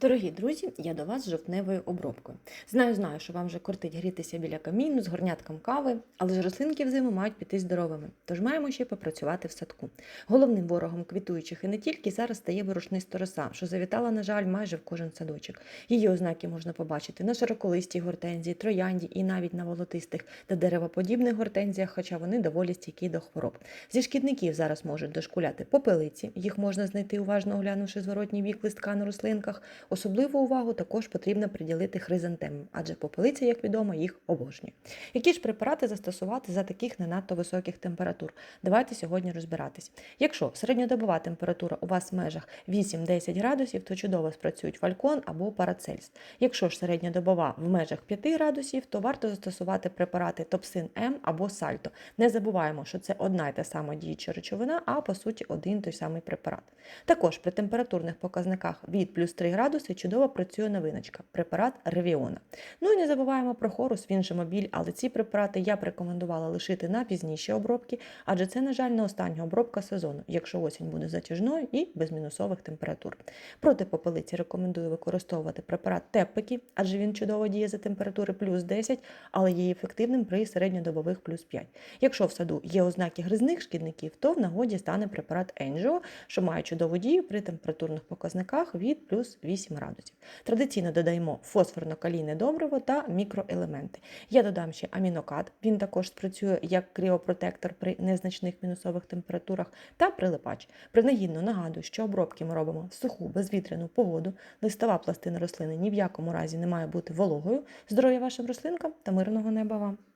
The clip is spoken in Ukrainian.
Дорогі друзі, я до вас з жовтневою обробкою. Знаю, знаю, що вам вже кортить грітися біля каміну з горнятком кави, але ж рослинки взиму мають піти здоровими, тож маємо ще попрацювати в садку. Головним ворогом квітуючих і не тільки зараз стає ворушниста роса, що завітала, на жаль, майже в кожен садочок. Її ознаки можна побачити на широколистій гортензії, троянді і навіть на волотистих та деревоподібних гортензіях, хоча вони доволі стійкі до хвороб. Зі шкідників зараз можуть дошкуляти попелиці, їх можна знайти уважно оглянувши зворотній бік листка на рослинках. Особливу увагу також потрібно приділити хризантемам, адже попелиця, як відомо, їх обожнює. Які ж препарати застосувати за таких не надто високих температур? Давайте сьогодні розбиратись. Якщо середньодобова температура у вас в межах 8-10 градусів, то чудово спрацюють фалькон або парацельс. Якщо ж середньодобова в межах 5 градусів, то варто застосувати препарати Топсин М або Сальто. Не забуваємо, що це одна й та сама діюча речовина, а по суті один той самий препарат. Також при температурних показниках від плюс 3 градуси чудово працює новиночка препарат Ревіона. Ну і не забуваємо про хорус, він же мобіль, але ці препарати я б рекомендувала лишити на пізніші обробки, адже це, на жаль, не остання обробка сезону, якщо осінь буде затяжною і без мінусових температур. Проти попелиці рекомендую використовувати препарат Теппекі, адже він чудово діє за температури плюс 10, але є ефективним при середньодобових плюс 5. Якщо в саду є ознаки гризних шкідників, то в нагоді стане препарат Енжіо, що має чудову дію при температурних показниках від плюс 8 градусів. Традиційно додаємо фосфорно-калійне добриво та мікроелементи. Я додам ще амінокат, він також спрацює як кріопротектор при незначних мінусових температурах та прилипач. Принагідно нагадую, що обробки ми робимо в суху безвітряну погоду. Листова пластина рослини ні в якому разі не має бути вологою. Здоров'я вашим рослинкам та мирного неба вам!